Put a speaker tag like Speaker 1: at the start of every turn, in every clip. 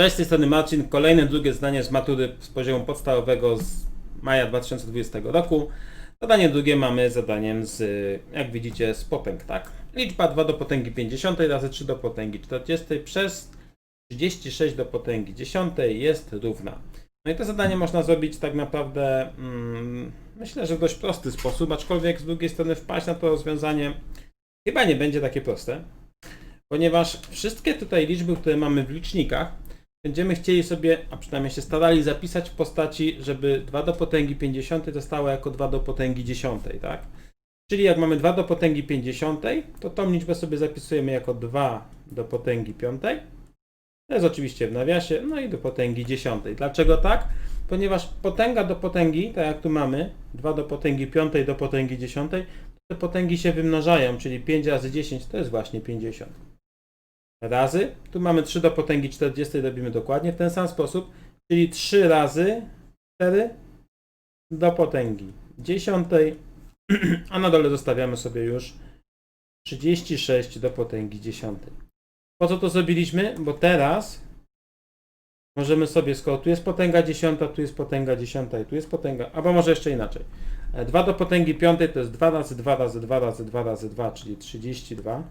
Speaker 1: Cześć, z tej strony Marcin. Kolejne drugie zdanie z matury z poziomu podstawowego z maja 2020 roku. Zadanie drugie mamy zadaniem z, jak widzicie, z potęg, tak? Liczba 2 do potęgi 50 razy 3 do potęgi 40 przez 36 do potęgi 10 jest równa. No i to zadanie można zrobić tak naprawdę, mm, myślę, że w dość prosty sposób, aczkolwiek z drugiej strony wpaść na to rozwiązanie chyba nie będzie takie proste, ponieważ wszystkie tutaj liczby, które mamy w licznikach, będziemy chcieli sobie, a przynajmniej się starali zapisać w postaci, żeby 2 do potęgi 50 zostało jako 2 do potęgi 10, tak? Czyli jak mamy 2 do potęgi 50, to tą liczbę sobie zapisujemy jako 2 do potęgi 5. To jest oczywiście w nawiasie, no i do potęgi 10. Dlaczego tak? Ponieważ potęga do potęgi, tak jak tu mamy, 2 do potęgi 5 do potęgi 10, te potęgi się wymnażają, czyli 5 razy 10 to jest właśnie 50 razy. Tu mamy 3 do potęgi 40, robimy dokładnie w ten sam sposób, czyli 3 razy 4 do potęgi 10, a na dole zostawiamy sobie już 36 do potęgi 10. Po co to zrobiliśmy? Bo teraz możemy sobie, skoro tu jest potęga 10, tu jest potęga 10 i tu jest potęga, albo może jeszcze inaczej. 2 do potęgi 5 to jest 2 razy 2 razy 2 razy 2 razy 2, czyli 32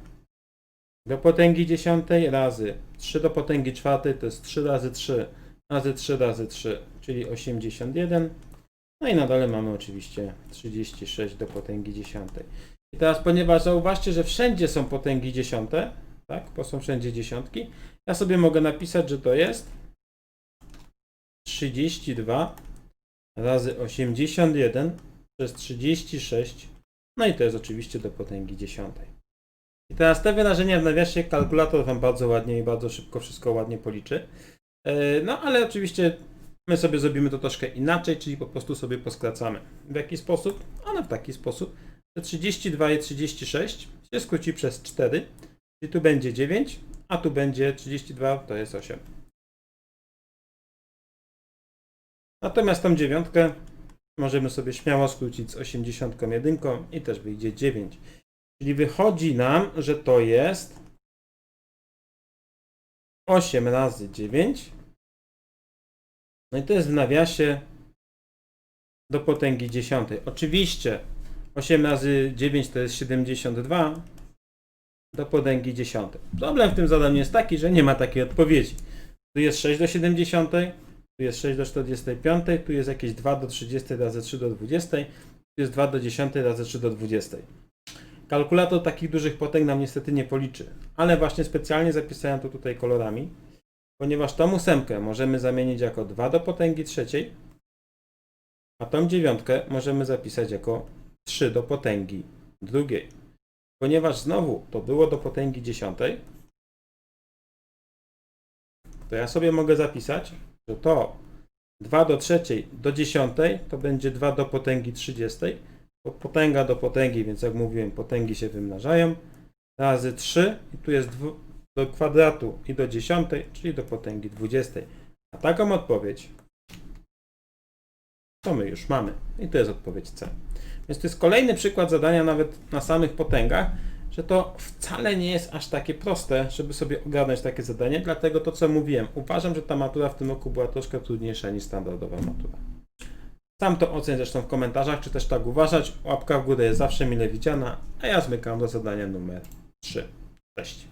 Speaker 1: do potęgi 10 razy 3 do potęgi 4 to jest 3 razy 3 razy 3 razy 3, czyli 81. No i na dole mamy oczywiście 36 do potęgi 10. I teraz, ponieważ zauważcie, że wszędzie są potęgi 10, tak, bo są wszędzie dziesiątki, ja sobie mogę napisać, że to jest 32 razy 81 przez 36, no i to jest oczywiście do potęgi 10. I teraz te wyrażenia w nawiasie kalkulator Wam bardzo ładnie i bardzo szybko wszystko ładnie policzy. E, No ale oczywiście my sobie zrobimy to troszkę inaczej, czyli po prostu sobie poskracamy. W jaki sposób? Ano w taki sposób, że 32 i 36 się skróci przez 4, czyli tu będzie 9, a tu będzie 32, to jest 8. Natomiast tą dziewiątkę możemy sobie śmiało skrócić z 81 i też wyjdzie 9. Czyli wychodzi nam, że to jest 8 razy 9. No i to jest w nawiasie do potęgi 10. Oczywiście 8 razy 9 to jest 72 do potęgi 10. Problem w tym zadaniu jest taki, że nie ma takiej odpowiedzi. Tu jest 6 do 70, tu jest 6 do 45, tu jest jakieś 2 do 30 razy 3 do 20, tu jest 2 do 10 razy 3 do 20. Kalkulator takich dużych potęg nam niestety nie policzy, ale właśnie specjalnie zapisałem to tutaj kolorami, ponieważ tą ósemkę możemy zamienić jako 2 do potęgi trzeciej, a tą dziewiątkę możemy zapisać jako 3 do potęgi drugiej. Ponieważ znowu to było do potęgi dziesiątej, to ja sobie mogę zapisać, że to 2 do trzeciej do dziesiątej to będzie 2 do potęgi trzydziestej, bo potęga do potęgi, więc jak mówiłem, potęgi się wymnażają, razy 3 i tu jest do kwadratu i do dziesiątej, czyli do potęgi dwudziestej. A taką odpowiedź to my już mamy. I to jest odpowiedź C. Więc to jest kolejny przykład zadania nawet na samych potęgach, że to wcale nie jest aż takie proste, żeby sobie ogarnąć takie zadanie, dlatego to co mówiłem, uważam, że ta matura w tym roku była troszkę trudniejsza niż standardowa matura. Sam to oceń zresztą w komentarzach, czy też tak uważać. Łapka w górę jest zawsze mile widziana, a ja zmykam do zadania numer 3. Cześć.